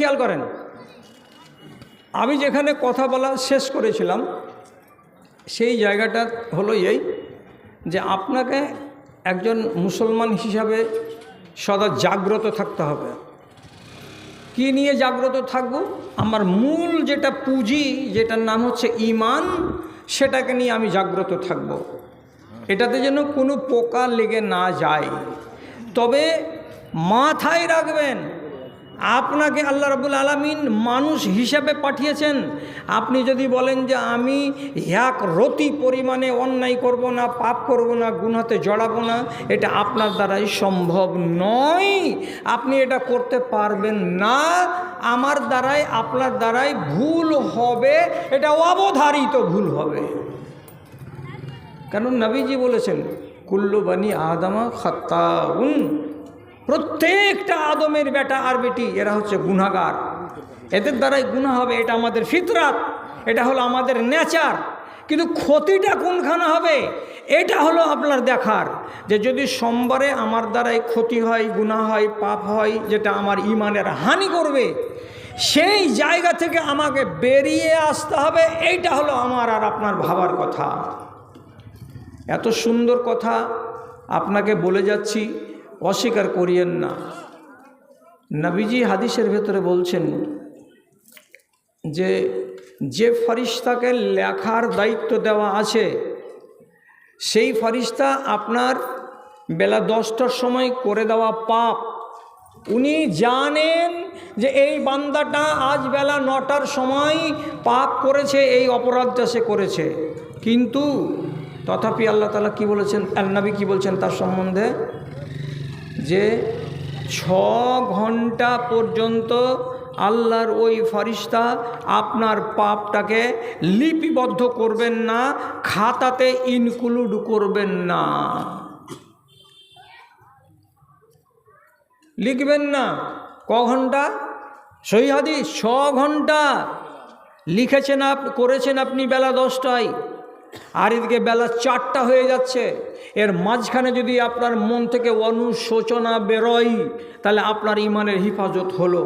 খেয়াল করেন। আমি যেখানে কথা বলা শেষ করেছিলাম, সেই জায়গাটা হলো এই যে আপনাকে একজন মুসলমান হিসাবে সদা জাগ্রত থাকতে হবে। কি নিয়ে জাগ্রত থাকব? আমার মূল যেটা পুঁজি, যেটার নাম হচ্ছে ইমান সেটাকে নিয়ে আমি জাগ্রত থাকব। এটাতে যেন কোনো পোকা লেগে না যায়। তবে মাথায় রাখবেন আপনাকে আল্লাহ রবুল আলমিন মানুষ হিসাবে পাঠিয়েছেন। আপনি যদি বলেন যে আমি এক রতি পরিমাণে অন্যায় করব না, পাপ করব না, গুনাতে জড়াবো না, এটা আপনার দ্বারাই সম্ভব নয়। আপনি এটা করতে পারবেন না। আমার দ্বারাই, আপনার দ্বারাই ভুল হবে, এটা অবধারিত ভুল হবে। কারণ নবীজি বলেছেন, কুল্লু বানি আদামা খাত্তাউন। প্রত্যেকটা আদমের বেটা আর বেটি, এরা হচ্ছে গুনাগার এদের দ্বারাই গুণা হবে, এটা আমাদের ফিতরাত, এটা হলো আমাদের নেচার। কিন্তু ক্ষতিটা কোনখানে হবে? এটা হলো আপনার দেখার যে যদি সোমবারে আমার দ্বারাই ক্ষতি হয় গুণা হয়, পাপ হয়, যেটা আমার ইমানের হানি করবে, সেই জায়গা থেকে আমাকে বেরিয়ে আসতে হবে, এইটা হলো আমার আর আপনার ভাবার কথা। এত সুন্দর কথা আপনাকে বলে যাচ্ছি অস্বীকার করিয়েন না। নবীজি হাদিসের ভেতরে বলছেন যে যে ফরিস্তাকে লেখার দায়িত্ব দেওয়া আছে, সেই ফরিস্তা আপনার বেলা দশটার সময় করে দেওয়া পাপ। উনি জানেন যে এই বান্দাটা আজ বেলা নটার সময় পাপ করেছে, এই অপরাধটা সে করেছে। কিন্তু তথাপি আল্লাহ তালা কি বলেছেন? আল্নবী কি বলছেন তার সম্বন্ধে? যে ছ ঘণ্টা পর্যন্ত আল্লাহর ওই ফরিস্তা আপনার পাপটাকে লিপিবদ্ধ করবেন না, খাতাতে ইনক্লুড করবেন না। লিখবেন না। ক ঘণ্টা? হাদিস? ছ ঘণ্টা। লিখেছেন আপ, করেছেন আপনি বেলা দশটায়। আর এদিকে বেলা চারটা হয়ে যাচ্ছে। এর মাঝখানে যদি আপনার মন থেকে অনুশোচনা বেরোয়, তাহলে আপনার ইমানের হিফাজত হলো।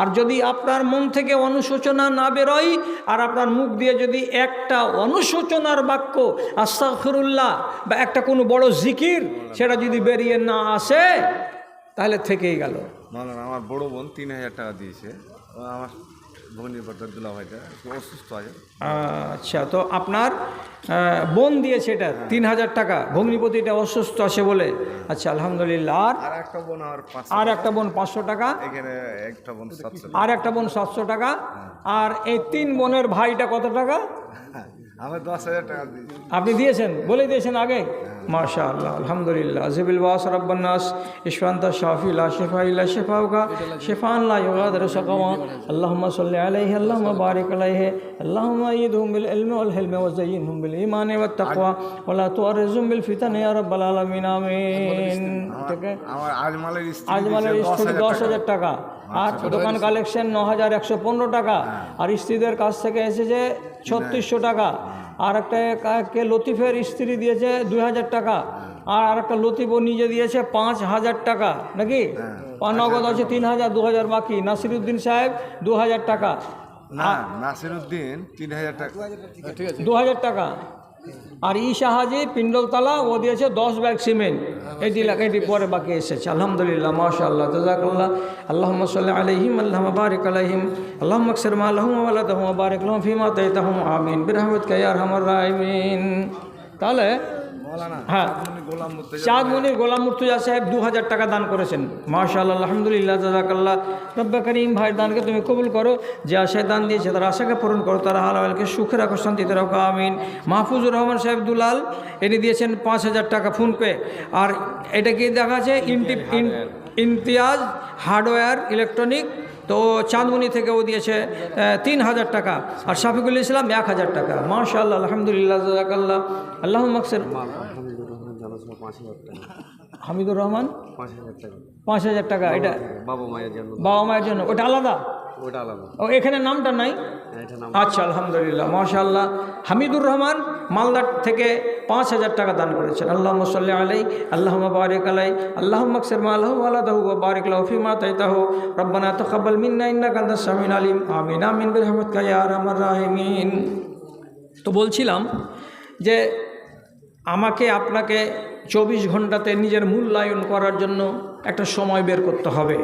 আর যদি আপনার মন থেকে অনুশোচনা না বেরোয়, আর আপনার মুখ দিয়ে যদি একটা অনুশোচনার বাক্য আস্তাফিরুল্লাহ বা একটা কোনো বড় জিকির, সেটা যদি বেরিয়ে না আসে, তাহলে থেকেই গেল। আমার বড় বোন তিন হাজার টাকা দিয়েছে। আমার আচ্ছা তো আপনার বোন দিয়েছে এটা তিন হাজার টাকা ভগ্নিপতি এটা অসুস্থ আছে বলে। আচ্ছা আলহামদুলিল্লাহ আর? একটা বোন আর একটা বোন পাঁচশো টাকা? আর একটা বোন সাতশো টাকা? আর এই তিন বোনের ভাইটা কত টাকা? আমি দশ হাজার টাকা দিয়েছি। আপনি দিয়েছেন? বলে দিয়েছেন আগে? মাশা আল্লাহ আলহামদুলিল্লাহ জিবিল বাস রব্বান্নাস ইশফান্তা শাফি লা শেফা ইল্লা শেফাউকা শেফান লা ইউগাদির সাকামা আল্লাহুম্মা সাল্লি আলাইহি আল্লাহুম্মা বারিক আলাইহি আল্লাহুম্মা ইদহুম বিল ইলমি ওয়াল হিলমি ওয়া যায়িনহুম বিল ঈমানি ওয়াত তাকওয়া। ওয়া লা তুআরিজহুম বিল ফিতানি ইয়া রাব্বাল আলামিন আমিন। আমার আজমালের স্ত্রী আজমালের হাজার দশ টাকা। হাজার টাকা। আর দোকান কালেকশন ন হাজার একশো পনেরো টাকা। আর স্ত্রীদের কাছ থেকে এসেছে ছত্রিশশো টাকা। আর একটা কে লতিফের স্ত্রী দিয়েছে দুই হাজার টাকা। আর আর একটা লতিফ ও নিজে দিয়েছে পাঁচ হাজার টাকা। নাকি? আর নগদ আছে তিন হাজার দু হাজার বাকি। নাসিরুদ্দিন সাহেব দু হাজার টাকা। না নাসিরুদ্দিন তিন হাজার টাকা। দু হাজার টাকা। আর ই সাহাজি পিন্ডলতলা ও দিয়েছে দশ ব্যাগ সিমেন্ট। এটি এটি পরে বাকি এসেছে। আলহামদুলিল্লাহ, মাশাআল্লাহ, জাজাকাল্লাহ। আল্লাহ সাল্লাহ আলহিম আল্লাহ বারিক আলহিম আল্লাহ মকসর আল্লাহ বারিক ফিমা তাইতাহম আমিন। বিরহমদ কায়ার হামর রাহিমিন। তাহলে হ্যাঁ। উনি গোলাম মুর্তজা চাঁদ মনির গোলাম মুর্তুজা সাহেব দু হাজার টাকা দান করেছেন। মাশাআল্লাহ আলহামদুলিল্লাহ জাজাকাল্লাহ রব্বা করিম ভাইয়ের দানকে তুমি কবুল করো। যে আশায় দান দিয়েছে তার আশাকে পূরণ করো তারা হালালকে সুখে রাখো শান্তিতে রাখো আমিন। মাহফুজুর রহমান সাহেব দুলাল এটি দিয়েছেন পাঁচ হাজার টাকা ফোনপে। আর এটা কি দেখা আছে ইনটি ইন- ইমতিয়াজ হার্ডওয়্যার ইলেকট্রনিক তো চাঁদমণি থেকে ও দিয়েছে তিন হাজার টাকা। আর শাফিকুল ইসলাম এক হাজার টাকা। মাশাল্লাহ আলহামদুলিল্লাহ জাকাল্লাহ আল্লাহ মকসের হামিদুর রহমান? পাঁচ হাজার টাকা। পাঁচ হাজার টাকা এটা বাবা মায়ের জন্য। বাবা মায়ের জন্য। ওটা আলাদা? ওটা আলাদা। ও এখানে নামটা নাই? হ্যাঁ, আচ্ছা আলহামদুলিল্লাহ মাশাআল্লাহ। হামিদুর রহমান মালদার থেকে পাঁচ হাজার টাকা দান করেছেন। আল্লাহ সাল্লি আলাই আল্লাহ বারিক আলাই আল্লাহ মকসর মালাহ আলাদাহু বারিক লাউফিমা তাইতাহু রব্বানা তকাব্বাল মিন্না সামিউল আলিম। আমিন আমিন আরহামার রাহিমিন। তো বলছিলাম যে আমাকে আপনাকে চব্বিশ ঘন্টাতে নিজের মূল্যায়ন করার জন্য একটা সময় বের করতে হবে।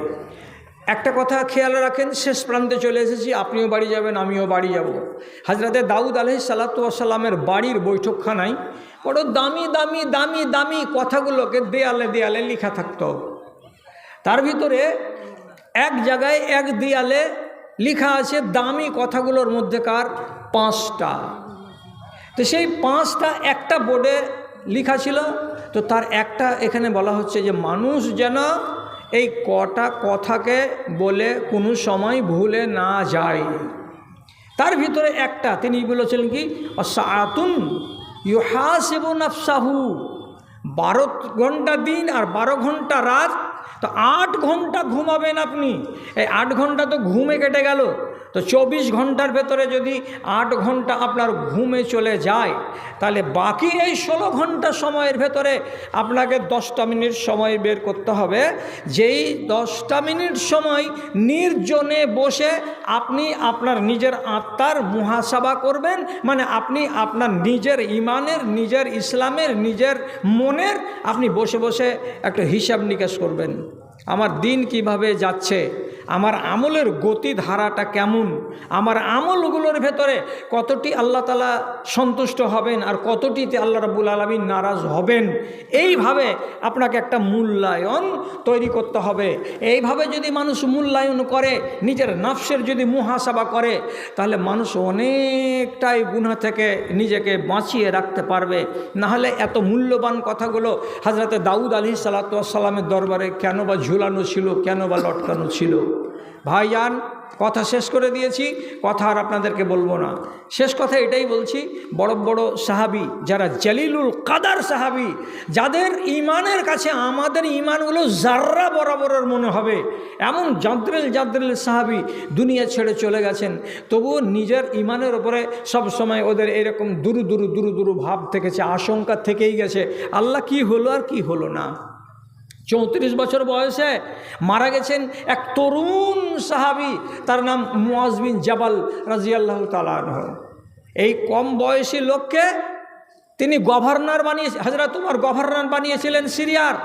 একটা কথা খেয়াল রাখেন, শেষ প্রান্তে চলে এসেছি, আপনিও বাড়ি যাবেন, আমিও বাড়ি যাব। হাজরাতে দাউদ আলহি সাল্লাতামের বাড়ির বৈঠকখানায় বড় দামি দামি দামি দামি কথাগুলোকে দেয়ালে দেয়ালে লেখা থাকত। তার ভিতরে এক জায়গায়, এক দেয়ালে লেখা আছে, দামি কথাগুলোর মধ্যেকার পাঁচটা। তো সেই পাঁচটা একটা বোর্ডে লেখা ছিল, তো তার একটা এখানে বলা হচ্ছে যে, মানুষ যেন এই কটা কথাকে বলে কোনো সময় ভুলে না যায়। তার ভিতরে একটা, তিনি বলেছিলেন কি? সাতুন ইউহাসিবু নাফসাহু। বারো ঘণ্টা দিন আর বারো ঘণ্টা রাত, তো আট ঘণ্টা ঘুমাবেন আপনি। এই আট ঘণ্টা তো ঘুমে কেটে গেল। তো চব্বিশ ঘণ্টার ভেতরে যদি আট ঘণ্টা আপনার ঘুমে চলে যায়, তাহলে বাকি এই ষোলো ঘণ্টা সময়ের ভেতরে আপনাকে দশটা মিনিট সময় বের করতে হবে। যেই দশটা মিনিট সময় নির্জনে বসে আপনি আপনার নিজের আত্মার মুহাসাবা করবেন মানে আপনি আপনার নিজের ইমানের, নিজের ইসলামের, নিজের মনের আপনি বসে বসে একটা হিসাব নিকাশ করবেন। আমার দিন কীভাবে যাচ্ছে? আমার আমলের গতি ধারাটা কেমন? আমার আমলগুলোর ভেতরে কতটি আল্লাহ তালা সন্তুষ্ট হবেন আর কতটিতে আল্লাহ রাবুল আলমিন নারাজ হবেন? এইভাবে আপনাকে একটা মূল্যায়ন তৈরি করতে হবে। এইভাবে যদি মানুষ মূল্যায়ন করে, নিজের নাফসের যদি মুহাসাবা করে, তাহলে মানুষ অনেকটাই গুণা থেকে নিজেকে বাঁচিয়ে রাখতে পারবে। নাহলে এত মূল্যবান কথাগুলো হাজরাতে দাউদ আলী সালাতামের দরবারে কেন বা ঝুলানো ছিল, কেন বা লটকানো ছিল? ভাইজান কথা শেষ করে দিয়েছি, কথা আর আপনাদেরকে বলব না। শেষ কথা এটাই বলছি, বড় বড় সাহাবি, যারা জালিলুল কাদার সাহাবি, যাদের ইমানের কাছে আমাদের ইমানগুলো জাররা বরাবরের মনে হবে, এমন জাদ্রেল জাদ্রেল সাহাবি দুনিয়া ছেড়ে চলে গেছেন, তবুও নিজের ইমানের ওপরে সব সময় ওদের এরকম দুরু দুরু দুরু দুরু ভাব থেকেছে, আশঙ্কা থেকেই গেছে, আল্লাহ কি হলো আর কি হলো না? চৌত্রিশ বছর বয়সে মারা গেছেন এক তরুণ সাহাবি, তার নাম মুয়াজবিন জাবাল রাজিয়াল্লাহ তালাহ এই কম বয়সী লোককে তিনি গভর্নর বানিয়ে হাজরা তোমার গভর্নর বানিয়েছিলেন সিরিয়ার।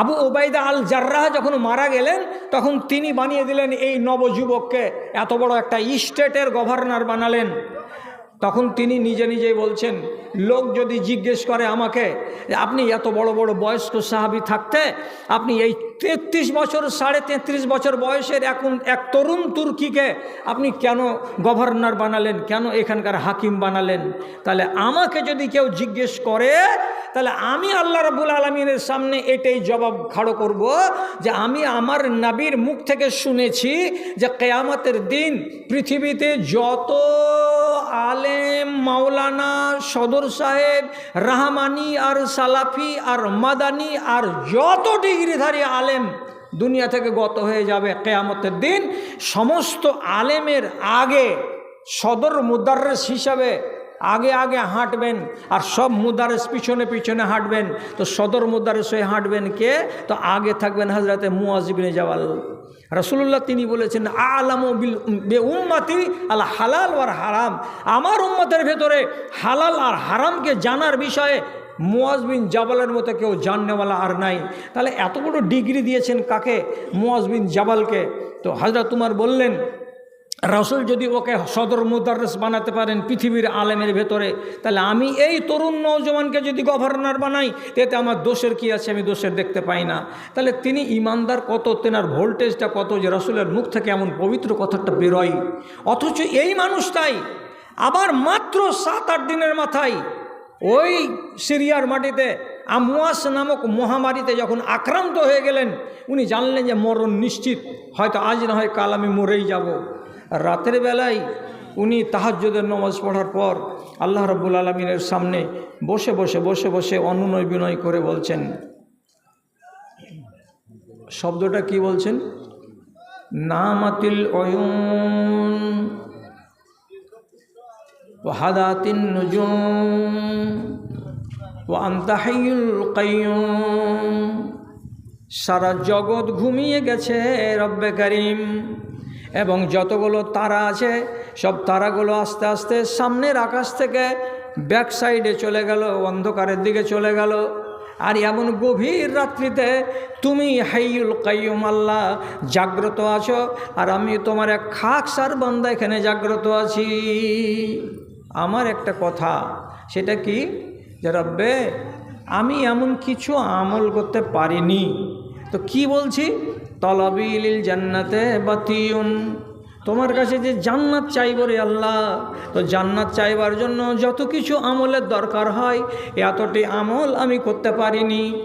আবু ওবায়দা আল জার্রাহ যখন মারা গেলেন, তখন তিনি বানিয়ে দিলেন এই নবযুবককে। এত বড় একটা স্টেটের গভর্নর বানালেন। তখন তিনি নিজে নিজেই বলছেন, লোক যদি জিজ্ঞেস করে আমাকে আপনি এত বড় বড় বয়স্ক সাহাবি থাকতে, আপনি এই তেত্রিশ বছর, সাড়ে তেত্রিশ বছর বয়সের এখন এক তরুণ তুর্কিকে আপনি কেন গভর্নর বানালেন? কেন এখানকার হাকিম বানালেন? তাহলে আমাকে যদি কেউ জিজ্ঞেস করে, তাহলে আমি আল্লাহ রাবুল আলমিনের সামনে এটাই জবাব খাড়ো করব যে আমি আমার নাবির মুখ থেকে শুনেছি যে কেয়ামতের দিন পৃথিবীতে যত আলেম, মাওলানা, সদর সাহেব, রাহমানি আর সালাফি আর মাদানি আর যত ডিগ্রিধারী আলেম দুনিয়া থেকে গত হয়ে যাবে কেয়ামতের দিন। সমস্ত আলেমের আগে, সদর মুদার্রেস হিসাবে আগে আগে হাঁটবেন আর সব মুদারেস পিছনে পিছনে হাঁটবেন। তো সদর মুদারেস হয়ে হাঁটবেন কে? তো আগে থাকবেন হাজরাতে মুয়াজিবিনে জাওয়াল রসুল্লাহ তিনি বলেছেন, আলাম বে উম্মাতি আল হালাল আর হারাম। আমার উম্মতের ভেতরে হালাল আর হারামকে জানার বিষয়ে মুয়াজ বিন জাবালের মতো কেউ জাননেওয়ালা আর নাই। তাহলে এত বড় ডিগ্রি দিয়েছেন কাকে? মুয়াজ বিন জাবালকে। তো হাজরা তোমার বললেন, রসুল যদি ওকে সদর মুদারস বানাতে পারেন পৃথিবীর আলেমের ভেতরে, তাহলে আমি এই তরুণ নৌজওয়ানকে যদি গভর্নর বানাই তেতে আমার দোষের কি আছে? আমি দোষের দেখতে পাই না। তাহলে তিনি ইমানদার কত, তেনার ভোল্টেজটা কত যে রসুলের মুখ থেকে এমন পবিত্র কথাটা বেরোয় অথচ এই মানুষটাই আবার মাত্র সাত আট দিনের মাথায় ওই সিরিয়ার মাটিতে আমুয়াস নামক মহামারীতে যখন আক্রান্ত হয়ে গেলেন, উনি জানলেন যে মরণ নিশ্চিত, হয়তো আজ না হয় কাল আমি মরেই যাব। রাতের বেলায় উনি তাহাজ্যদের নমাজ পড়ার পর আল্লাহ রব্বুল আলমিনের সামনে বসে বসে বসে বসে অনুনয় বিনয় করে বলছেন, শব্দটা কি বলছেন? নামাতিল অয়ুন وحدات النجوم وأنت حي القيوم সারা জগৎ ঘুমিয়ে গেছে রব্বে করিম এবং যতগুলো তারা আছে সব তারাগুলো আস্তে আস্তে সামনের আকাশ থেকে ব্যাক সাইডে চলে গেল অন্ধকারের দিকে চলে গেল আর এমন গভীর রাত্রিতে তুমি হাইয়ুল কাইয়ুম আল্লাহ জাগ্রত আছো আর আমি তোমার এক খাক সার বান্দা এখানে জাগ্রত আছি আমার একটা কথা, সেটা কি? যে রব্বে, আমি এমন কিছু আমল করতে পারিনি। তো কি বলছি? তলবিল জান্নাতে বাতিউন। তোমার কাছে যে জান্নাত চাইব রে আল্লাহ, তো জান্নাত চাইবার জন্য যত কিছু আমলের দরকার হয়, এতটি আমল আমি করতে পারিনি।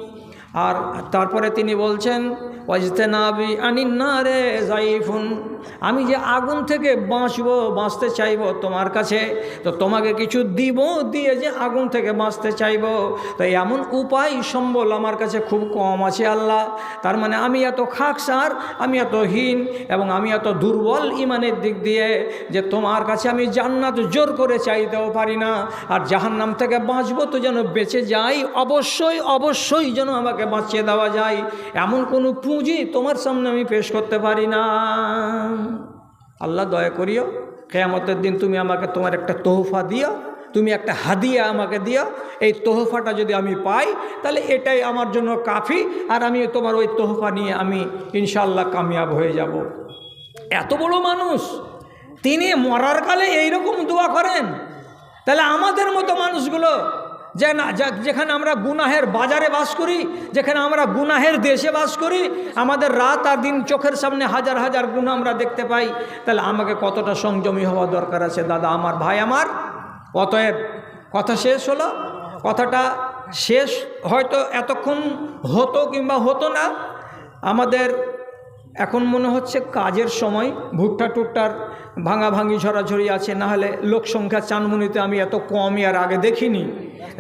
আর তারপরে তিনি বলছেন ওয়াজতেনাবি আনিন্না রে জাইফুন আমি যে আগুন থেকে বাঁচবো, বাঁচতে চাইব তোমার কাছে, তো তোমাকে কিছু দিব, দিয়ে যে আগুন থেকে বাঁচতে চাইব। তো এমন উপায় সম্বল আমার কাছে খুব কম আছে আল্লাহ। তার মানে আমি এত খাকসার, আমি এত হীন এবং আমি এত দুর্বল ইমানের দিক দিয়ে যে তোমার কাছে আমি জান্নাত জোর করে চাইতেও পারি না। আর জাহান্নাম থেকে বাঁচবো তো যেন বেঁচে যাই, অবশ্যই অবশ্যই যেন আমাকে বাঁচিয়ে দেওয়া যায়। এমন কোনো পুঁজি তোমার সামনে আমি পেশ করতে পারি না। আল্লাহ দয়া করিও, কেয়ামতের দিন তুমি আমাকে তোমার একটা তোহফা দিও, তুমি একটা হাদিয়া আমাকে দিও, এই তোহফাটা যদি আমি পাই, তাহলে এটাই আমার জন্য কাফি, আর আমি তোমার ওই তোহফা নিয়ে আমি ইনশাল্লাহ কামিয়াব হয়ে যাব। এত বড় মানুষ, তিনি মরার কালে এইরকম দোয়া করেন। তাহলে আমাদের মতো মানুষগুলো যে না যেখানে আমরা গুনাহের বাজারে বাস করি, যেখানে আমরা গুনাহের দেশে বাস করি, আমাদের রাত আর দিন চোখের সামনে হাজার হাজার গুণা আমরা দেখতে পাই, তাহলে আমাকে কতটা সংযমী হওয়া দরকার আছে? দাদা, আমার ভাই আমার। অতএব কথা শেষ হলো। কথাটা শেষ হয়তো এতক্ষণ হতো কিংবা হতো না। আমাদের এখন মনে হচ্ছে কাজের সময় ভুট্টা টুট্টার ভাঙাভাঙি ঝরাঝরি আছে, না হলে লোক সংখ্যা চানমুনিতে আমি এত কমই আর আগে দেখিনি।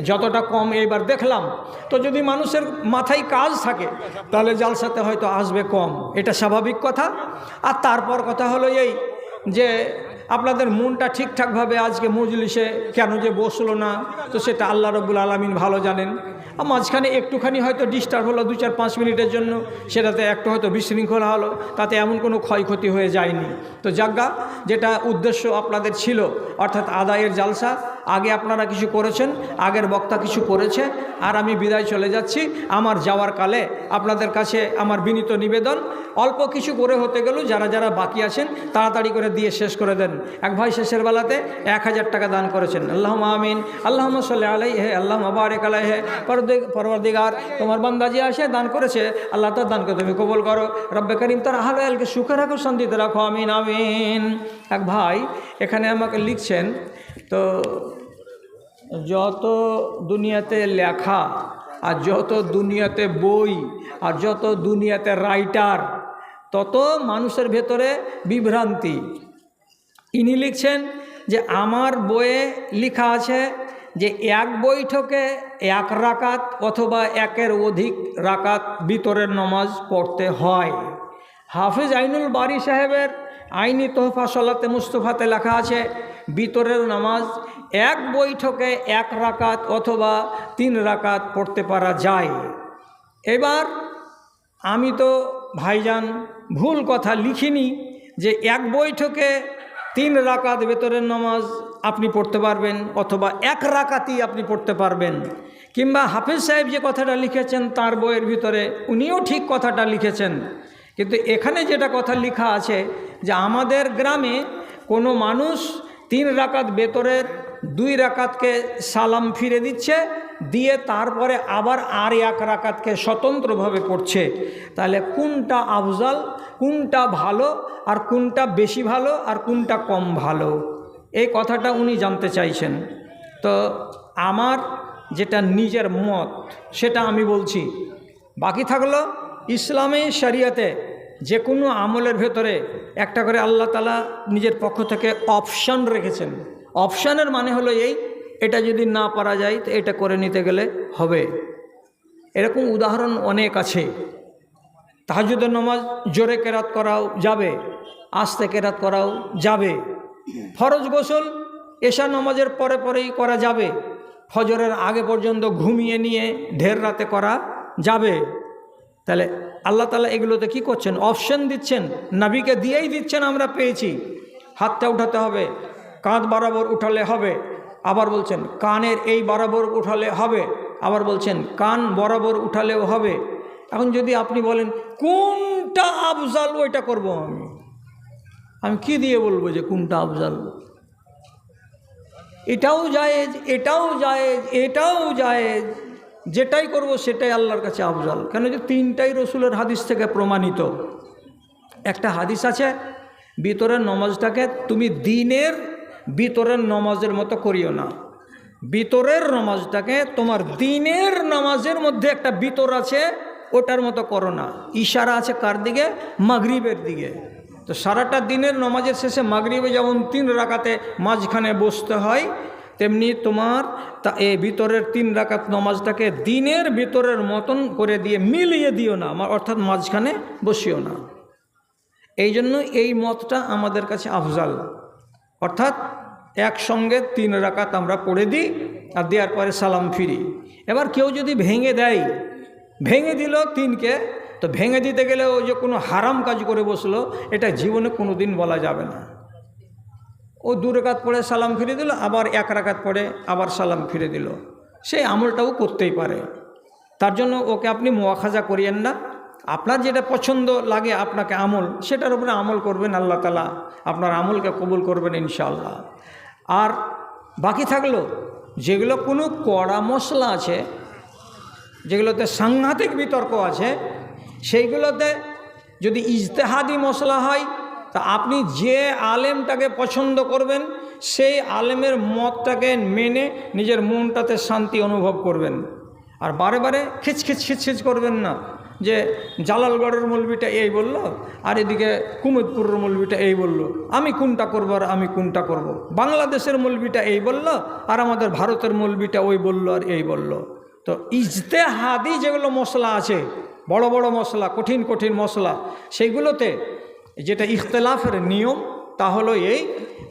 যতটা কম এইবার দেখলাম। তো যদি মানুষের মাথায় কাজ থাকে, তাহলে জালসাতে হয়তো আসবে কম। এটা স্বাভাবিক কথা। আর তারপর কথা হলো এই যে আপনাদের মনটা ঠিকঠাকভাবে আজকে মজলিসে কেন যে বসল না, তো সেটা আল্লাহ রব্বুল আলমিন ভালো জানেন। আর মাঝখানে একটুখানি হয়তো ডিস্টার্ব হলো দু চার পাঁচ মিনিটের জন্য। সেটাতে একটু হয়তো বিশৃঙ্খলা হলো, তাতে এমন কোনো ক্ষয়ক্ষতি হয়ে যায়নি। তো যাজ্ঞা, যেটা উদ্দেশ্য আপনাদের ছিল, অর্থাৎ আদায়ের জালসা, আগে আপনারা কিছু করেছেন, আগের বক্তা কিছু করেছে, আর আমি বিদায় চলে যাচ্ছি। আমার যাওয়ার কালে আপনাদের কাছে আমার বিনীত নিবেদন, অল্প কিছু করে হতে গেলেও যারা যারা বাকি আছেন, তাড়াতাড়ি করে দিয়ে শেষ করে দেন। এক ভাই শেষের বেলাতে এক হাজার টাকা দান করেছেন। আল্লাহ আমিন। আল্লাহ সাল্লাহ আলাই হে আল্লাহ বারেক আলাই হে পরবর্দিগার তোমার বান্দা যে আসে, দান করেছে, আল্লাহ তার দানকে তুমি কবল করো। রব্বে করিম তার আহলে আলকে সুখে রাখো, শান্তিতে রাখো, আমিন আমিন। এক ভাই এখানে আমাকে লিখছেন, তো যত দুনিয়াতে লেখা আর যত দুনিয়াতে বই আর যত দুনিয়াতে রাইটার, তত মানুষের ভেতরে বিভ্রান্তি। ইনি লিখছেন যে, আমার বইয়ে লেখা আছে যে এক বৈঠকে এক রাকাত অথবা একের অধিক রাকাত ভিতরের নমাজ পড়তে হয়। হাফিজ আইনুল বারি সাহেবের আইনি তোহফা সলাতে মুস্তফাতে লেখা আছে ভিতরের নামাজ এক বৈঠকে এক রাকাত অথবা তিন রাকাত পড়তে পারা যায়। এবার আমি তো ভাইজান ভুল কথা লিখিনি যে এক বৈঠকে তিন রাকাত ভেতরের নামাজ আপনি পড়তে পারবেন অথবা এক রাকাতই আপনি পড়তে পারবেন। কিংবা হাফিজ সাহেব যে কথাটা লিখেছেন, তার বইয়ের ভিতরে উনিও ঠিক কথাটা লিখেছেন। কিন্তু এখানে যেটা কথা লেখা আছে যে আমাদের গ্রামে কোনো মানুষ তিন রাকাত ভেতরের দুই রাকাতকে সালাম ফিরে দিচ্ছে, দিয়ে তারপরে আবার আর এক রাকাতকে স্বতন্ত্রভাবে পড়ছে। তাহলে কোনটা আফজাল, কোনটা ভালো, আর কোনটা বেশি ভালো, আর কোনটা কম ভালো? এই কথাটা উনি জানতে চাইছেন। তো আমার যেটা নিজের মত, সেটা আমি বলছি। বাকি থাকল ইসলামী শরিয়াতে যে কোনো আমলের ভেতরে একটা করে আল্লাহ তালা নিজের পক্ষ থেকে অপশান রেখেছেন। অপশানের মানে হলো এই, এটা যদি না পারা যায় তো এটা করে নিতে গেলে হবে। এরকম উদাহরণ অনেক আছে। তাহাজুদের নামাজ জোরে কেরাত করাও যাবে, আস্তে কেরাত করাও যাবে। ফরজ গোসল এশা নামাজের পরে পরেই করা যাবে। ফজরের আগে পর্যন্ত ঘুমিয়ে নিয়ে ঢের রাতে করা যাবে। তাহলে আল্লাহ তালা এগুলোতে কি করছেন? অপশন দিচ্ছেন, নাবিকে দিয়েই দিচ্ছেন আমরা পেয়েছি। হাতটা উঠাতে হবে, কাঁধ বরাবর উঠালে হবে। আবার বলছেন, কানের এই বরাবর উঠালে হবে। আবার বলছেন, কান বরাবর উঠালেও হবে। এখন যদি আপনি বলেন, কোনটা আফজাল ওইটা করব আমি? আমি কি দিয়ে বলব যে কোনটা আফজাল? এটাও জায়েজ এটাও জায়েজ এটাও জায়েজ। যেটাই করব সেটাই আল্লাহর কাছে আফজাল। কেন যে তিনটাই রসুলের হাদিস থেকে প্রমাণিত। একটা হাদিস আছে, ভিতরের নমাজটাকে তুমি দিনের ভিতরের নমাজের মতো করিও না। ভিতরের নমাজটাকে তোমার দিনের নামাজের মধ্যে একটা ভিতর আছে, ওটার মতো করো না। ইশারা আছে কার দিকে? মাগরিবের দিকে। তো সারাটা দিনের নমাজের শেষে মাগরিবে যেমন তিন রাকাতে মাঝখানে বসতে হয়, তেমনি তোমার তা এ ভিতরের তিন রাকাত নমাজটাকে দিনের ভিতরের মতন করে দিয়ে মিলিয়ে দিও না অর্থাৎ মাঝখানে বসিও না। এই জন্য এই মতটা আমাদের কাছে আফজাল। অর্থাৎ একসঙ্গে তিন রাকাত আমরা পড়ে দিই আর দেওয়ার পরে সালাম ফিরি। এবার কেউ যদি ভেঙে দেয়, ভেঙে দিল তিনকে তো ভেঙে দিতে গেলে ও যে কোনো হারাম কাজ করে বসল, এটা জীবনে কোনো দিন বলা যাবে না। ও দু রেখাত সালাম ফিরে দিল, আবার এক রাকাত পড়ে আবার সালাম ফিরে দিল। সেই আমলটাও করতেই পারে। তার জন্য ওকে আপনি মোয়াখাজা করিয়েন না। আপনার যেটা পছন্দ লাগে আপনাকে আমল, সেটার উপরে আমল করবেন আল্লাহ তালা আপনার আমলকে কবুল করবেন ইনশাআল্লাহ। আর বাকি থাকল, যেগুলো কোনো কড়া মশলা আছে, যেগুলোতে সাংঘাতিক বিতর্ক আছে সেইগুলোতে যদি ইজতেহাদি মশলা হয়, তা আপনি যে আলেমটাকে পছন্দ করবেন, সেই আলেমের মতটাকে মেনে নিজের মনটাতে শান্তি অনুভব করবেন আর বারে বারে খিচখিচ খিচখিচ করবেন না, যে জালালগড়ের মলবিটা এই বলল, আর এদিকে কুমুদপুরের মলবিটা এই বলল, আমি কোনটা করব আর আমি কোনটা করব। বাংলাদেশের মলবিটা এই বলল, আর আমাদের ভারতের মলবিটা ওই বলল আর এই বলল তো ইজতেহাদি যেগুলো মশলা আছে বড় বড় মশলা, কঠিন কঠিন মশলা সেইগুলোতে যেটা ইখতলাফের নিয়ম, তা হলো এই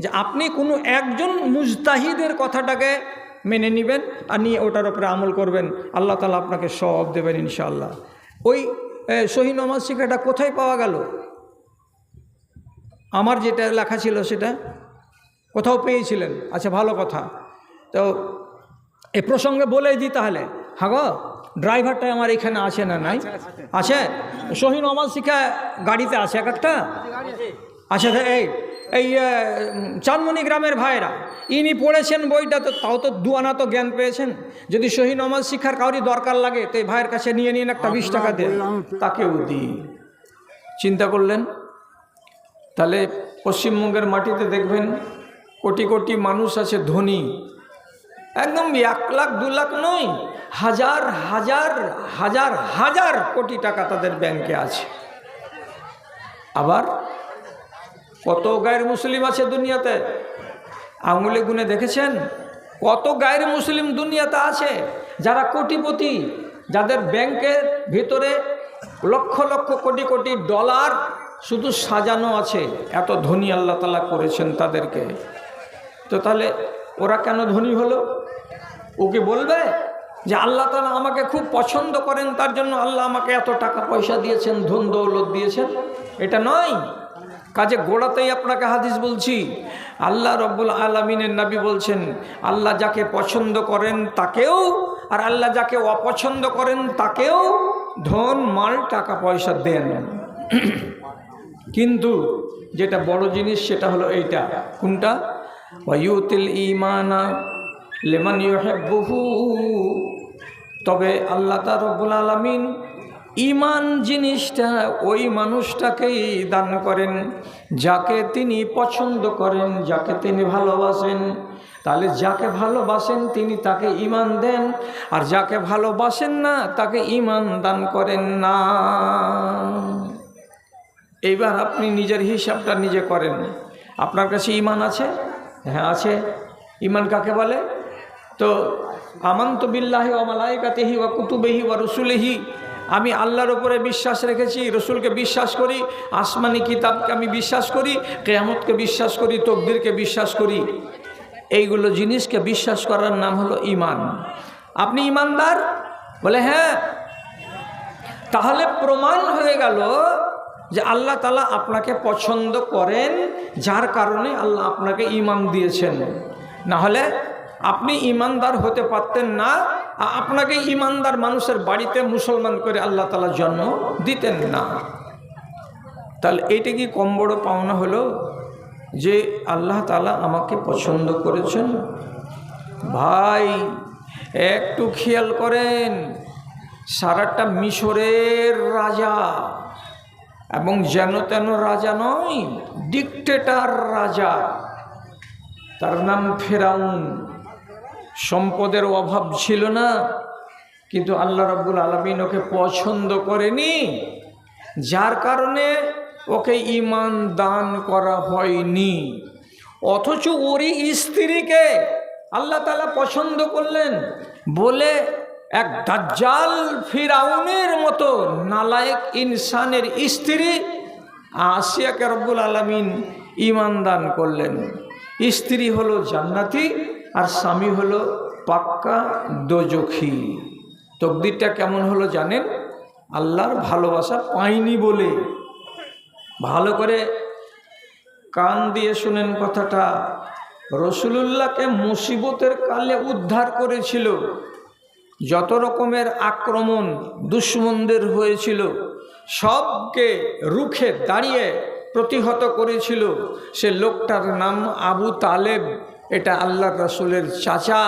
যে আপনি কোনো একজন মুজতাহিদের কথাটাকে মেনে নেবেন আর নিয়ে ওটার উপরে আমল করবেন। আল্লাহ তালা আপনাকে সব দেবেন ইনশাআল্লাহ। ওই সহি নমাজ শিখাটা কোথায় পাওয়া গেল? আমার যেটা লেখা ছিল সেটা কোথাও পেয়েছিলেন? আচ্ছা ভালো কথা। তো এ প্রসঙ্গে বলেই দিই তাহলে। হ্যাঁ গো? ড্রাইভারটা আমার এখানে আছে না নাই? আছে সহি নমাজ শিখা গাড়িতে আছে এক একটা? আচ্ছা এই এই চাঁদমণি গ্রামের ভাইরা ইনি পড়েছেন বইটা তো তাও তো দুয়ানা তো জ্ঞান পেয়েছেন। যদি সহি নমাজ শিক্ষার কাউরি দরকার লাগে তো এই ভাইয়ের কাছে নিয়ে নিন একটা বিশ টাকা দেন। তাকেও দিই চিন্তা করলেন? তাহলে পশ্চিমবঙ্গের মাটিতে দেখবেন কোটি কোটি মানুষ আছে ধনী। একদম এক লাখ, দু লাখ নয়, হাজার হাজার হাজার হাজার কোটি টাকা তাদের ব্যাংকে আছে। আবার কত গায়ের মুসলিম আছে দুনিয়াতে? আঙুলে গুনে দেখেছেন? কত গায়ের মুসলিম দুনিয়াতে আছে? যারা কোটিপতি, যাদের ব্যাংকের ভিতরে লক্ষ লক্ষ, কোটি কোটি ডলার শুধু সাজানো আছে, এত ধনী আল্লাহ তালা করেছেন তাদেরকে। তো তাহলে ওরা কেন ধনী হলো? ওকে বলবে যে আল্লাহ তালা আমাকে খুব পছন্দ করেন, তার জন্য আল্লাহ আমাকে এত টাকা পয়সা দিয়েছেন, ধন দৌলত দিয়েছেন? এটা নয়। কাজে গোড়াতেই আপনাকে হাদিস বলছি, আল্লাহ রব্বুল আলমিনের নাবি বলছেন, আল্লাহ যাকে পছন্দ করেন তাকেও, আর আল্লাহ যাকে অপছন্দ করেন তাকেও ধন, মাল, টাকা, পয়সা দেন। কিন্তু যেটা বড় জিনিস সেটা হলো এইটা। কোনটা? ওয়ুতিল ইমানা লেমান ইউহেব্বুহু। তবে আল্লাহ তা রব্বুল আলমিন ইমান জিনিসটা ওই মানুষটাকেই দান করেন, যাকে তিনি পছন্দ করেন, যাকে তিনি ভালোবাসেন। তাহলে যাকে ভালোবাসেন তিনি তাকে ইমান দেন, আর যাকে ভালোবাসেন না তাকে ইমান দান করেন না। এইবার আপনি নিজের হিসাবটা নিজে করেন। আপনার কাছে ইমান আছে? হ্যাঁ আছে। ইমান কাকে বলে? তো আমন্ত বিল্লাহি ও মালাইকাতেহি ও কুতুবেহি ও রসুলেহি। আমি আল্লাহর উপরে বিশ্বাস রেখেছি, রসুলকে বিশ্বাস করি, আসমানি কিতাবকে আমি বিশ্বাস করি, কেয়ামতকে বিশ্বাস করি, তকদিরকে বিশ্বাস করি। এইগুলো জিনিসকে বিশ্বাস করার নাম হলো ইমান আপনি ইমানদার বলে হ্যাঁ। তাহলে প্রমাণ হয়ে গেল যে আল্লাহ তালা আপনাকে পছন্দ করেন, যার কারণে আল্লাহ আপনাকে ইমান দিয়েছেন। না হলে আপনি ইমানদার হতে পারতেন না আপনাকে ইমানদার মানুষের বাড়িতে মুসলমান করে আল্লাহ তালা জন্ম দিতেন না। তাহলে এইটা কি কম বড় পাওনা হলো? যে আল্লাহ তালা আমাকে পছন্দ করেছেন। ভাই, একটু খেয়াল করেন, সারাটা মিশরের রাজা এবং যেন তেন রাজা নয়, ডিকটেটার রাজা। তার নাম ফেরাউন। সম্পদের অভাব ছিল না, কিন্তু আল্লাহ রাব্বুল আলমিন ওকে পছন্দ করেনি, যার কারণে ওকে ইমান দান করা হয়নি। অথচ ওরই স্ত্রীকে আল্লাহ তালা পছন্দ করলেন, বলে এক দাজ্জাল ফিরাউনের মতো নালায়েক ইনসানের স্ত্রী আসিয়াকে রব্বুল আলমিন ইমান দান করলেন। স্ত্রী হলো জান্নাতি আর স্বামী হলো পাক্কা দোজখী। তকদিরটা কেমন হলো জানেন? আল্লাহর ভালোবাসা পাইনি বলে। ভালো করে কান দিয়ে শুনেন কথাটা। রসুলুল্লাহকে মুসিবতের কালে উদ্ধার করেছিল। যত রকমের আক্রমণ দুশ্মনদের হয়েছিল, সবকে রুখে দাঁড়িয়ে প্রতিহত করেছিল। সে লোকটার নাম আবু তালেব। এটা আল্লাহ রসুলের চাচা।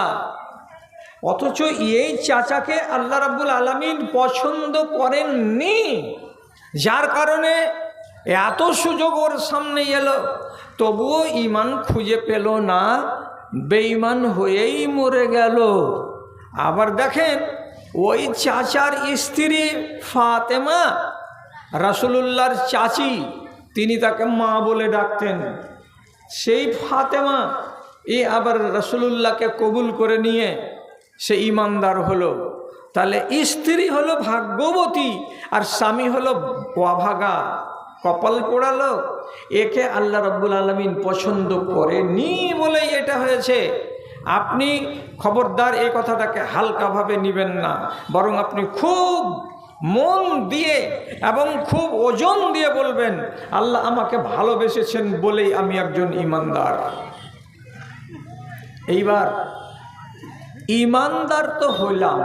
অথচ এই চাচাকে আল্লাহ রাব্বুল আলমিন পছন্দ করেননি। যার কারণে এত সুযোগ ওর সামনে এলো। তবুও ইমান খুঁজে পেল না, বেঈমান হয়েই মরে গেল। আবার দেখেন, ওই চাচার স্ত্রী ফাতেমা, রাসুলুল্লাহর চাচি, তিনি তাকে মা বলে ডাকতেন। সেই ফাতেমা এ আবার রসুলুল্লাহকে কবুল করে নিয়ে সে ইমানদার হলো। তাহলে স্ত্রী হলো ভাগ্যবতী আর স্বামী হলো অভাগা, কপাল পোড়ালো একে আল্লাহ রব্বুল আলমিন পছন্দ করেনি বলেই এটা হয়েছে। আপনি খবরদার এই কথাটাকে হালকাভাবে নেবেন না। বরং আপনি খুব মন দিয়ে এবং খুব ওজন দিয়ে বলবেন, আল্লাহ আমাকে ভালোবেসেছেন বলেই আমি একজন ইমানদার এইবার, ইমানদার তো হইলাম।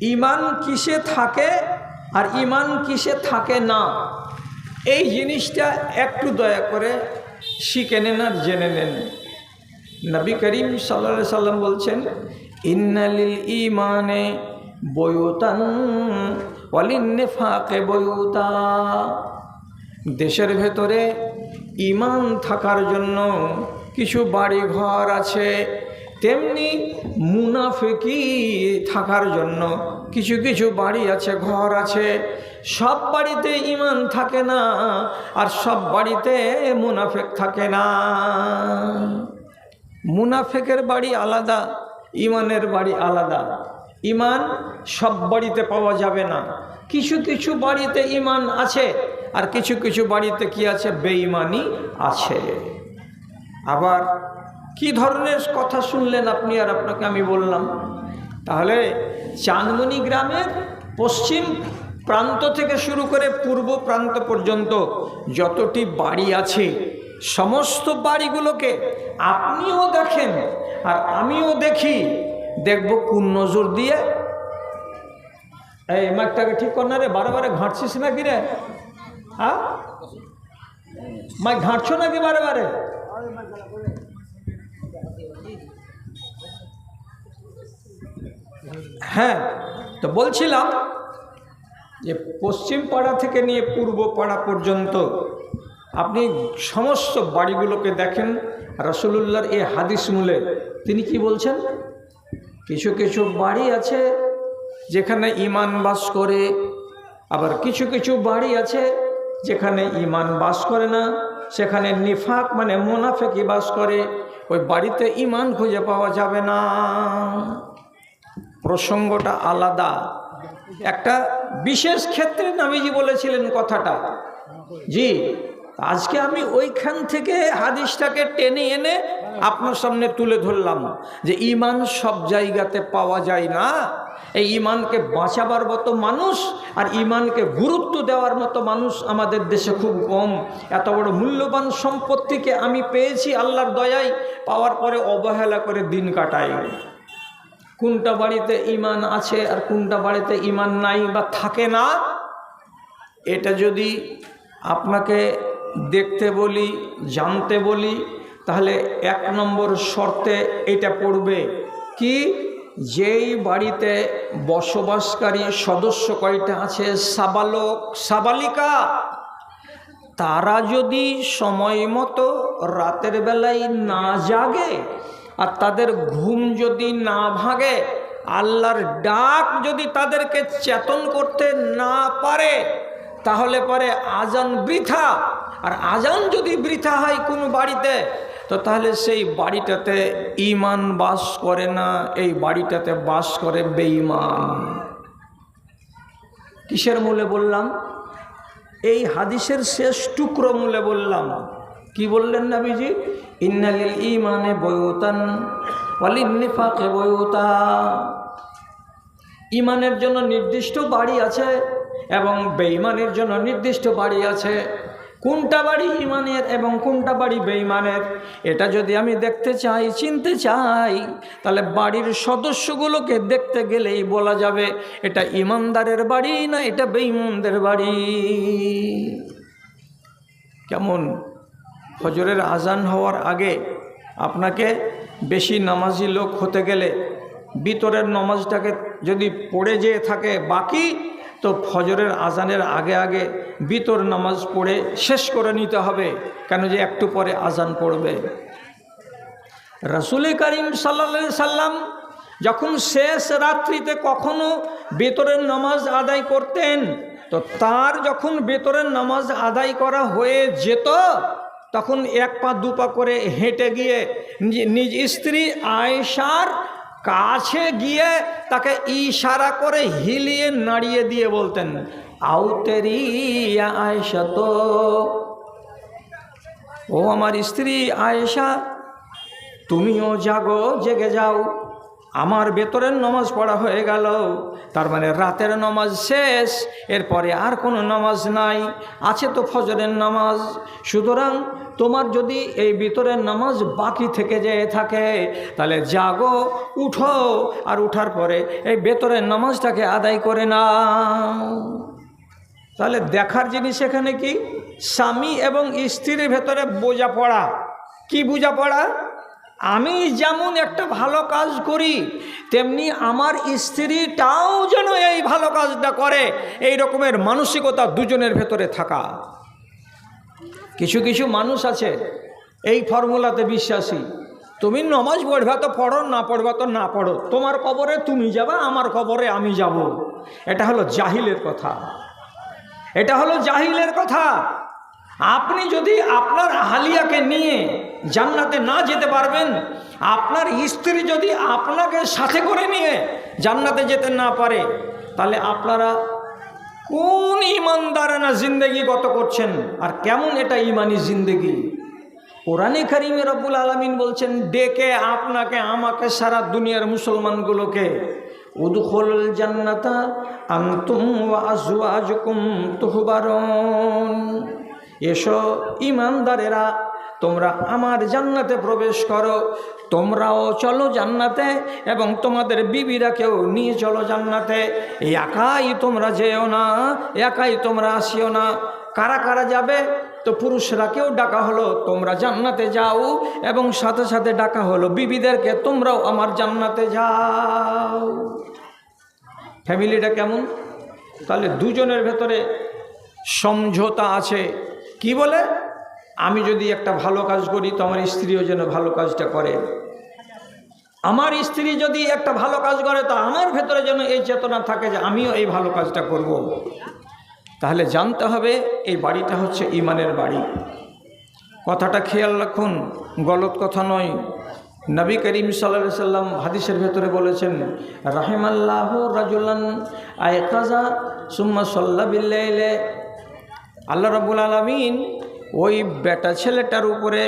ইমান কিসে থাকে আর ইমান কিসে থাকে না? এই জিনিসটা একটু দয়া করে শিখে নেন আর জেনে নেন। নবী করিম সাল্লা সাল্লাম বলছেন, ইন্নালিল ইমানে বয়ুতান অলিন্নে ফাঁকে বয়ুতা। দেশের ভেতরে ইমান থাকার জন্য কিছু বাড়ি ঘর আছে, তেমনি মুনাফেকি থাকার জন্য কিছু কিছু বাড়ি আছে, ঘর আছে। সব বাড়িতে ইমান থাকে না, আর সব বাড়িতে মুনাফেক থাকে না। মুনাফেকের বাড়ি আলাদা ইমানের বাড়ি আলাদা। ইমান সব বাড়িতে পাওয়া যাবে না। কিছু কিছু বাড়িতে ইমান আছে, আর কিছু কিছু বাড়িতে কি আছে? বেঈমানি আছে। আবার কি ধরনের কথা শুনলেন আপনি আর আপনাকে আমি বললাম? তাহলে চাঁদমণি গ্রামের পশ্চিম প্রান্ত থেকে শুরু করে পূর্ব প্রান্ত পর্যন্ত যতটি বাড়ি আছে, সমস্ত বাড়িগুলোকে আপনিও দেখেন আর আমিও দেখি। দেখব কোন নজর দিয়ে। এই, মাইকটাকে ঠিক কর না রে, বারে বারে ঘাঁটছিস নাকি রে? হ্যাঁ? মাইক ঘাঁটছো নাকি বারে বারে? হ্যাঁ তো বলছিলাম যে পশ্চিম পাড়া থেকে নিয়ে পূর্ব পাড়া পর্যন্ত আপনি সমস্ত বাড়িগুলোকে দেখেন। রসুলুল্লাহর এই হাদিস মূলে তিনি কি বলছেন? কিছু কিছু বাড়ি আছে যেখানে ইমান বাস করে, আবার কিছু কিছু বাড়ি আছে যেখানে ইমান বাস করে না। সেখানে নিফাক মানে মুনাফেকি বাস করে। ওই বাড়িতে ইমান খুঁজে পাওয়া যাবে না। প্রসঙ্গটা আলাদা। একটা বিশেষ ক্ষেত্রে নামিজি বলেছিলেন কথাটা। জি আজকে আমি ওইখান থেকে হাদিসটাকে টেনে এনে আপনার সামনে তুলে ধরলাম যে ইমান সব জায়গাতে পাওয়া যায় না। এই ইমানকে বাঁচাবার মতো মানুষ আর ইমানকে গুরুত্ব দেওয়ার মতো মানুষ আমাদের দেশে খুব কম। এত বড় মূল্যবান সম্পত্তিকে আমি পেয়েছি আল্লাহর দয়ায়, পাওয়ার পরে অবহেলা করে দিন কাটাই। কোনটা বাড়িতে ইমান আছে আর কোনটা বাড়িতে ইমান নাই বা থাকে না, এটা যদি আপনাকে দেখতে বলি, জানতে বলি, তাহলে এক নম্বর শর্তে এটা পড়বে কি? যেই বাড়িতে বসবাসকারী সদস্য কয়টা আছে? সাবালক, সাবালিকা। তারা যদি সময় মতো রাতের বেলায় না জাগে আর তাদের ঘুম যদি না ভাঙে, আল্লাহর ডাক যদি তাদেরকে চেতন করতে না পারে, তাহলে পরে আজান বৃথা। আর আজান যদি বৃথা হয় কোনো বাড়িতে, তো তাহলে সেই বাড়িটাতে ইমান বাস করে না, এই বাড়িটাতে বাস করে বেঈমান। কিসের মূলে বললাম? এই হাদিসের শেষ টুকরো মূলে বললাম। কি বললেন নাবিজি? ইন্নালিল ইমানে বয়ুতান ওয়ালিন্নিফাকে বয়ুতা। ইমানের জন্য নির্দিষ্ট বাড়ি আছে এবং বেঈমানের জন্য নির্দিষ্ট বাড়ি আছে। কোনটা বাড়ি ইমানের এবং কোনটা বাড়ি বেঈমানের? এটা যদি আমি দেখতে চাই, চিনতে চাই, তাহলে বাড়ির সদস্যগুলোকে দেখতে গেলেই বলা যাবে, এটা ইমানদারের বাড়ি না এটা বেঈমানদের বাড়ি। কেমন? ফজরের আজান হওয়ার আগে আপনাকে বেশি নামাজি লোক হতে গেলে ভিতরের নামাজটাকে যদি পড়ে যেয়ে থাকে, বাকি তো ফজরের আজানের আগে আগে ভিতর নামাজ পড়ে শেষ করে নিতে হবে। কেন যে একটু পরে আজান পড়বে। রসুল করিম সাল্লা সাল্লাম যখন শেষ রাত্রিতে কখনো বেতরের নামাজ আদায় করতেন, তো তার যখন বেতরের নামাজ আদায় করা হয়ে যেত, তখন এক পা দু পা করে হেঁটে গিয়ে নিজ- নিজ স্ত্রী আয়েশার কাছে গিয়ে তাকে ইশারা করে হিলিয়ে নাড়িয়ে দিয়ে বলতেন আউতেরি তো ও আমার স্ত্রী আয়েশা, তুমিও জাগো, জেগে যাও। আমার ভেতরের নমাজ পড়া হয়ে গেল। তার মানে রাতের নমাজ শেষ, এরপরে আর কোনো নামাজ নাই। আছে তো ফজরের নামাজ। সুতরাং তোমার যদি এই ভিতরের নামাজ বাকি থেকে যেয়ে থাকে, তাহলে জাগো, উঠো আর উঠার পরে এই ভেতরের নামাজটাকে আদায় করে নাও। তাহলে দেখার জিনিস এখানে কি? স্বামী এবং স্ত্রীর ভেতরে বোঝা পড়া কি বোঝা পড়া আমি যেমন একটা ভালো কাজ করি, তেমনি আমার স্ত্রীটাও যেন এই ভালো কাজটা করে। এই রকমের মানসিকতা দুজনের ভেতরে থাকা। কিছু কিছু মানুষ আছে, এই ফর্মুলাতে বিশ্বাসী। তুমি নমাজ পড়বা তো পড়ো, না পড়বা তো না পড়ো। তোমার কবরে তুমি যাবা, আমার কবরে আমি যাব। এটা হলো জাহিলের কথা। এটা হলো জাহিলের কথা। আপনি যদি আপনার আহালিয়াকে নিয়ে জান্নাতে না যেতে পারবেন, আপনার স্ত্রী যদি আপনাকে সাথে করে নিয়ে জান্নাতে যেতে না পারে, তাহলে আপনারা কোন ইমানদারানা জিন্দেগি গত করছেন আর কেমন এটা ইমানি জিন্দেগি? কোরআনে কারিমে রব্বুল আলমিন বলছেন, ডেকে আপনাকে, আমাকে সারা দুনিয়ার মুসলমানগুলোকে উদখল জান্নাতা আনতুম ওয়া আজওয়াজুকুম তুহবারুন। এসো ইমানদারেরা, তোমরা আমার জান্নাতে প্রবেশ করো। তোমরাও চলো জান্নাতে এবং তোমাদের বিবিরাকেও নিয়ে চলো জান্নাতে। একাই তোমরা যেও না, একাই তোমরা আসিও না। কারা কারা যাবে? তো পুরুষরাকেও ডাকা হলো, তোমরা জান্নাতে যাও এবং সাথে সাথে ডাকা হলো বিবিদেরকে, তোমরাও আমার জান্নাতে যাও। ফ্যামিলিটা কেমন? তাহলে দুজনের ভেতরে সমঝোতা আছে। কি বলে? আমি যদি একটা ভালো কাজ করি তো আমার স্ত্রীও যেন ভালো কাজটা করে। আমার স্ত্রী যদি একটা ভালো কাজ করে তো আমার ভেতরে যেন এই চেতনা থাকে যে আমিও এই ভালো কাজটা করব। তাহলে জানতে হবে এই বাড়িটা হচ্ছে ইমানের বাড়ি। কথাটা খেয়াল রাখুন, গলত কথা নয়। নবী করিম সাল্লা সাল্লাম হাদিসের ভেতরে বলেছেন, রাহিমাল্লাহ রাজুলান আয়কাজা সুম্মা সাল্লা বিল্লাইলে আল্লাহ রব্বুল আলমিন ওই বেটা ছেলেটার উপরে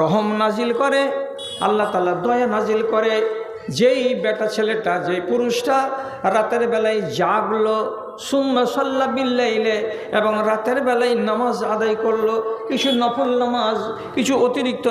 রহম নাজিল করে, আল্লাহ তালা দয়া নাজিল করে, যেই বেটা ছেলেটা, যেই পুরুষটা রাতের বেলায় জাগলো, সুম্মা সাল্লা বিল্লাইলে এবং রাতের বেলায় নামাজ আদায় করল, কিছু নফল নামাজ, কিছু অতিরিক্ত